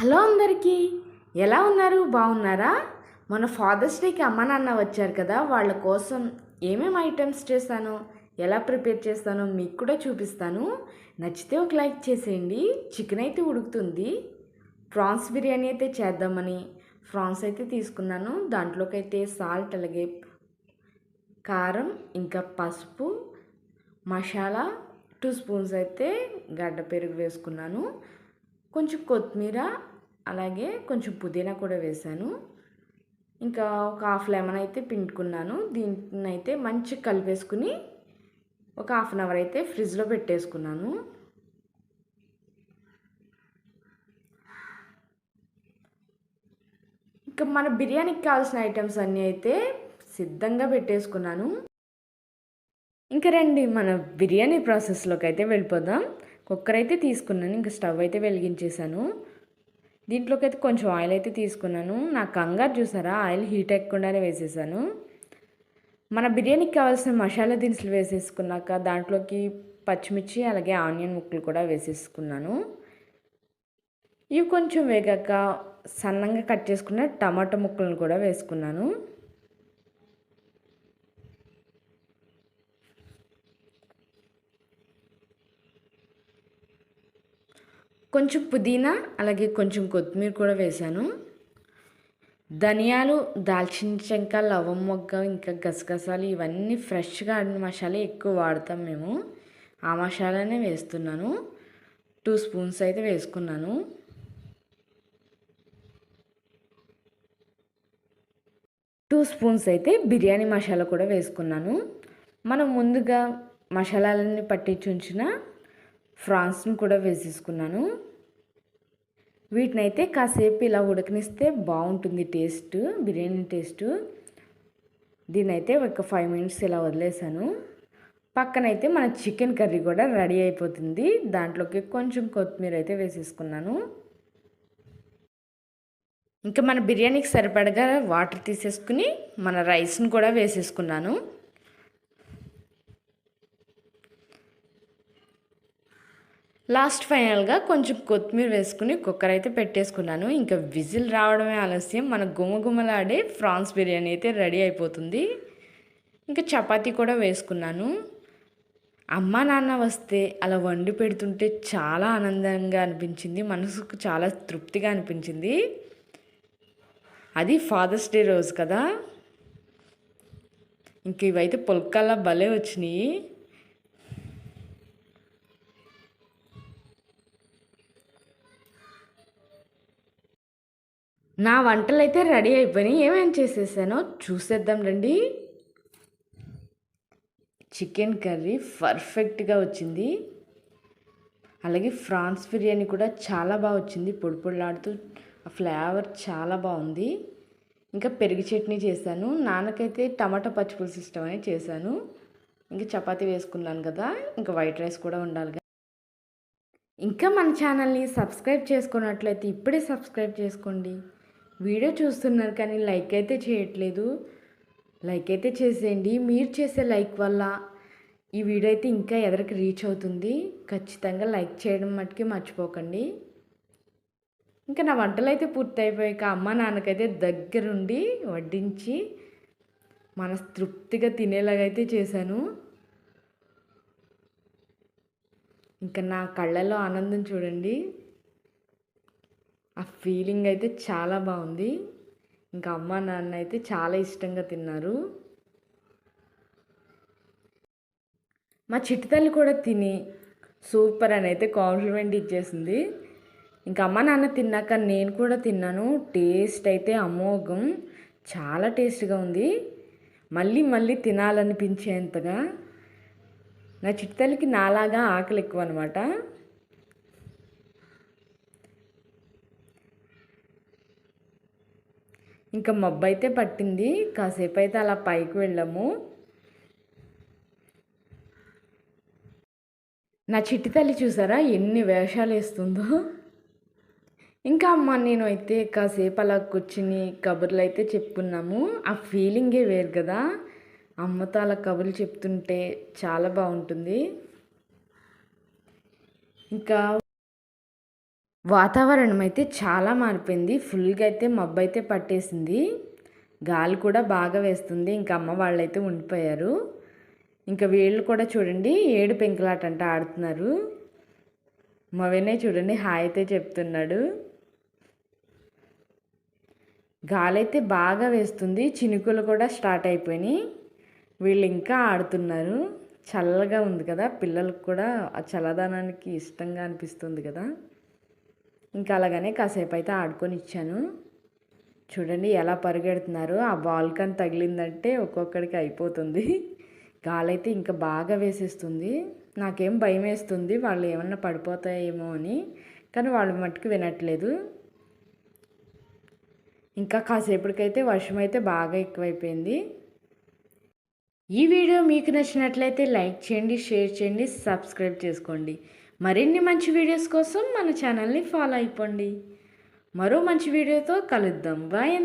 Hello అందరికీ ఎలా ఉన్నారు? బాగున్నారా? మన ఫాదర్స్ డేకి అమ్మ నాన్న వచ్చారు కదా వాళ్ళ కోసం ఏమేమి ఐటమ్స్ చేస్తానో ఎలా ప్రిపేర్ చేస్తానో మీకు కూడా చూపిస్తాను. నచ్చితే ఒక లైక్ చేసేయండి. చికెన్ అయితే ఉడుకుతుంది. ప్రాన్స్ బిర్యానీ అయితే చేద్దామని ప్రాన్స్ అయితే తీసుకున్నాను. దాంట్లోకి అయితే సాల్ట్ అలాగే కారం ఇంకా పసుపు మసాలా టూ స్పూన్స్ అయితే గడ్డ పెరుగు వేసుకున్నాను. కొంచెం కొత్తిమీర అలాగే కొంచెం పుదీనా కూడా వేశాను ఇంకా ఒక హాఫ్ లెమన్ అయితే పిండుకున్నాను. దీన్ని అయితే మంచిగా కలిపేసుకుని ఒక హాఫ్ అన్ అవర్ అయితే ఫ్రిడ్జ్లో పెట్టేసుకున్నాను. ఇంకా మన బిర్యానీకి కావాల్సిన ఐటమ్స్ అన్నీ అయితే సిద్ధంగా పెట్టేసుకున్నాను. ఇంకా రండి మన బిర్యానీ ప్రాసెస్లోకి అయితే వెళ్ళిపోదాం. కుక్కర్ అయితే తీసుకున్నాను ఇంకా స్టవ్ అయితే వెలిగించేసాను దీంట్లోకి అయితే కొంచెం ఆయిల్ అయితే తీసుకున్నాను. నా కంగారు చూసారా? ఆయిల్ హీట్ ఎక్కకుండానే వేసేసాను మన బిర్యానీకి కావాల్సిన మసాలా దినుసులు వేసేసుకున్నాక దాంట్లోకి పచ్చిమిర్చి అలాగే ఆనియన్ ముక్కలు కూడా వేసేసుకున్నాను. ఇవి కొంచెం వేగాక సన్నంగా కట్ చేసుకున్న టమాటా ముక్కలను కూడా వేసుకున్నాను. కొంచెం పుదీనా అలాగే కొంచెం కొత్తిమీర కూడా వేశాను. ధనియాలు దాల్చిన చెంక లవం మొగ్గ ఇంకా గసగసాలు ఇవన్నీ ఫ్రెష్గా ఆడిన మసాలా ఎక్కువ వాడతాం మేము. ఆ మసాలానే వేస్తున్నాను. టూ స్పూన్స్ అయితే వేసుకున్నాను. టూ స్పూన్స్ అయితే బిర్యానీ మసాలా కూడా వేసుకున్నాను. మనం ముందుగా మసాలాలన్నీ పట్టించి ఉంచిన ఫ్రాన్స్ని కూడా వేసేసుకున్నాను. వీటిని అయితే కాసేపు ఇలా ఉడకనిస్తే బాగుంటుంది టేస్ట్ బిర్యానీ టేస్ట్. దీని అయితే ఒక ఫైవ్ మినిట్స్ ఇలా వదిలేసాను. పక్కనైతే మన చికెన్ కర్రీ కూడా రెడీ అయిపోతుంది. దాంట్లోకి కొంచెం కొత్తిమీర అయితే వేసేసుకున్నాను. ఇంకా మన బిర్యానీకి సరిపడగా వాటర్ తీసేసుకుని మన రైస్ని కూడా వేసేసుకున్నాను. లాస్ట్ ఫైనల్గా కొంచెం కొత్తిమీర వేసుకుని కుక్కర్ అయితే పెట్టేసుకున్నాను. ఇంకా విజిల్ రావడమే ఆలస్యం. మన గుమగుమలాడే ఫ్రాన్స్ బిర్యానీ అయితే రెడీ అయిపోతుంది. ఇంకా చపాతీ కూడా వేసుకున్నాను. అమ్మ నాన్న వస్తే అలా వండి పెడుతుంటే చాలా ఆనందంగా అనిపించింది. మనసుకు చాలా తృప్తిగా అనిపించింది. అది ఫాదర్స్ డే రోజు కదా. ఇంక ఇవైతే పొలకల్లా భలే వచ్చినాయి. నా వంటలు అయితే రెడీ అయిపోయినాయి. ఏమేమి చేసేసానో చూసేద్దాం రండి. చికెన్ కర్రీ పర్ఫెక్ట్గా వచ్చింది. అలాగే ఫ్రాన్స్ బిర్యానీ కూడా చాలా బాగా వచ్చింది. పొడి పొడిలాడుతూ ఆ ఫ్లేవర్ చాలా బాగుంది. ఇంకా పెరుగు చట్నీ చేశాను. నాన్నకైతే టమాటా పచ్చిపులుసు ఇష్టమని చేశాను. ఇంకా చపాతీ వేసుకున్నాను కదా ఇంకా వైట్ రైస్ కూడా ఉండాలి ఇంకా మన ఛానల్ని సబ్స్క్రైబ్ చేసుకున్నట్లయితే ఇప్పుడే సబ్స్క్రైబ్ చేసుకోండి. వీడియో చూస్తున్నారు కానీ లైక్ అయితే చేయట్లేదు. లైక్ అయితే చేసేయండి. మీరు చేసే లైక్ వల్ల ఈ వీడియో అయితే ఇంకా ఎదరికి రీచ్ అవుతుంది. ఖచ్చితంగా లైక్ చేయడం మట్టుకి మర్చిపోకండి. ఇంకా నా వంటలు అయితే పూర్తయిపోయాక అమ్మ నాన్నకైతే దగ్గరుండి వడ్డించి మనస్తృప్తిగా తినేలాగైతే చేశాను. ఇంకా నా కళ్ళల్లో ఆనందం చూడండి. ఆ ఫీలింగ్ అయితే చాలా బాగుంది. ఇంకా అమ్మ నాన్న అయితే చాలా ఇష్టంగా తిన్నారు. మా చిట్టితల్లి కూడా తిని సూపర్ అని అయితే కాంప్లిమెంట్ ఇచ్చేసింది. ఇంకా అమ్మ నాన్న తిన్నాక నేను కూడా తిన్నాను. టేస్ట్ అయితే అమోఘం. చాలా టేస్ట్గా ఉంది. మళ్ళీ మళ్ళీ తినాలనిపించేంతగా నా చిట్టతల్లికి నాలాగా ఆకలి ఎక్కువ అనమాట ఇంకా మబ్బు అయితే పట్టింది. కాసేపు అయితే అలా పైకి వెళ్ళాము. నా చిట్టి తల్లి చూసారా ఎన్ని వేషాలు వేస్తుందో? ఇంకా అమ్మ నేను అయితే కాసేపు అలా కూర్చుని కబుర్లు అయితే చెప్పుకున్నాము ఆ ఫీలింగే వేరు కదా. అమ్మతో అలా కబుర్లు చెప్తుంటే చాలా బాగుంటుంది. ఇంకా వాతావరణం అయితే చాలా మారిపోయింది. ఫుల్గా అయితే మబ్బు అయితే పట్టేసింది. గాలి కూడా బాగా వేస్తుంది. ఇంకా అమ్మ వాళ్ళైతే ఉండిపోయారు. ఇంకా వీళ్ళు కూడా చూడండి ఏడు పెంకులాట అంట ఆడుతున్నారు. మా చూడండి హాయ్ అయితే చెప్తున్నాడు. గాలి అయితే బాగా వేస్తుంది. చినుకులు కూడా స్టార్ట్ అయిపోయినాయి. వీళ్ళు ఇంకా ఆడుతున్నారు. చల్లగా ఉంది కదా. పిల్లలకు కూడా ఆ చల్లదనానికి ఇష్టంగా అనిపిస్తుంది కదా. ఇంకా అలాగనే కాసేపు అయితే ఆడుకొని ఇచ్చాను చూడండి ఎలా పరిగెడుతున్నారు. ఆ బాల్ కన్ తగిలిందంటే ఒక్కొక్కడికి అయిపోతుంది. గాలైతే ఇంకా బాగా వేసేస్తుంది. నాకేం భయం వేస్తుంది వాళ్ళు ఏమన్నా పడిపోతాయేమో అని. కానీ వాళ్ళు మట్టుకు వినట్లేదు. ఇంకా కాసేపటికైతే వర్షం అయితే బాగా ఎక్కువైపోయింది. ఈ వీడియో మీకు నచ్చినట్లయితే లైక్ చేయండి షేర్ చేయండి సబ్స్క్రైబ్ చేసుకోండి. మరిన్ని మంచి వీడియోస్ కోసం మన ఛానల్ని ఫాలో అయిపోండి. మరో మంచి వీడియోతో కలుద్దాం. బాయ్